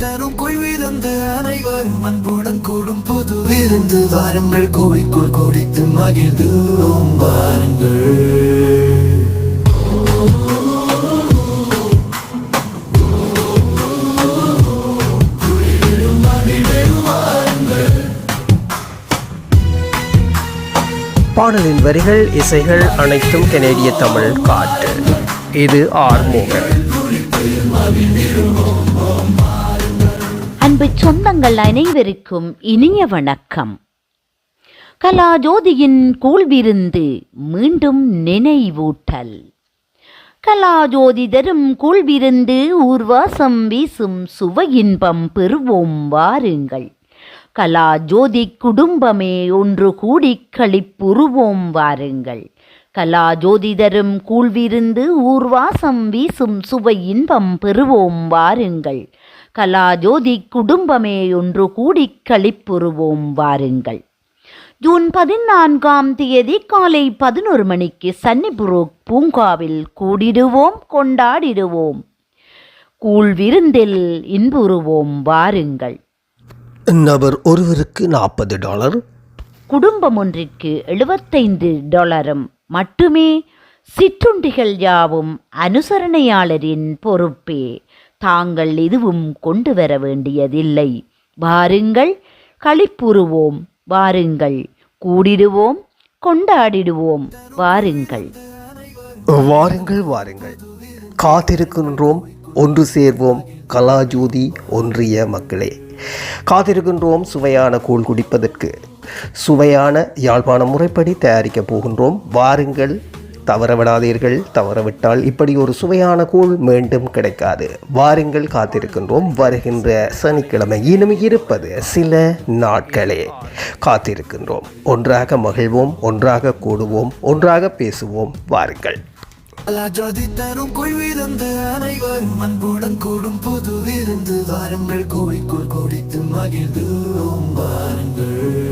தரும் குய்விருந்து அனைவரும் அன்புடன் கூடும் புது விருந்து. வாருங்கள் கோவிக்குள் குடித்து மகிழ்ந்து வாருங்கள். பாடலின் வரிகள் இசைகள் அனைத்தும் கெனேடிய தமிழ் காட்டு இது ஆர்மோகன் அன்பு சொந்தங்கள் அனைவருக்கும் இனிய வணக்கம். கலாஜோதியின் கூழ்விருந்து மீண்டும் நினைவூட்டல். கலாஜோதி தரும் கூழ்விருந்து ஊர்வாசம் வீசும் சுவையின்பம் பெறுவோம் வாருங்கள். கலாஜோதி குடும்பமே ஒன்று கூடி களிப்புருவோம் வாருங்கள். கலாஜோதி தரும் கூழ்விருந்து ஊர்வாசம் வீசும் சுவை இன்பம் பெறுவோம் வாருங்கள். கலாஜோதி குடும்பமே ஒன்று கூடி களிப்புருவோம் வாருங்கள். ஜூன் பதினான்காம் தேதி காலை பதினொரு மணிக்கு சன்னிபுரோக் பூங்காவில் கூடிடுவோம் கொண்டாடிடுவோம். கூழ் விருந்தில் இன்புறுவோம் வாருங்கள். நபர் ஒருவருக்கு நாற்பது டாலர். குடும்பம் ஒன்றிற்கு எழுபத்தைந்து டாலரும். மட்டுமே சிற்றுண்டிகள் யாவும் அனுசரணையாளரின் பொறுப்பே. தாங்கள் எதுவும் கொண்டு வர வேண்டியதில்லை. வாருங்கள் களிப்புறுவோம். வாருங்கள் கூடிடுவோம் கொண்டாடிடுவோம். வாருங்கள். வாருங்கள் வாருங்கள். காத்திருக்கின்றோம் ஒன்று சேர்வோம் கலாஜோதி ஒன்றிய மக்களே. காத்திருக்கின்றோம் சுவையான கூழ் குடிப்பதற்கு. சுவையான யாழ்ப்பாண முறைப்படி தயாரிக்கப் போகின்றோம். வாருங்கள் தவறவிடாதீர்கள் தவறவிட்டால் இப்படி ஒரு சுவையான கூழ் மீண்டும் கிடைக்காது. வாருங்கள் காத்திருக்கின்றோம் வருகின்ற சனிக்கிழமை இனிமே இருப்பது சில நாட்களே. காத்திருக்கின்றோம் ஒன்றாக மகிழ்வோம் ஒன்றாக கூடுவோம் ஒன்றாக பேசுவோம் வாருங்கள். ஜோதி தரும் குய்விருந்து அனைவரும் அன்புடன் கூடும் புது விருந்து. வாருங்கள் கோவிக்குள் குடித்து மகிழ்ந்து வாருங்கள்.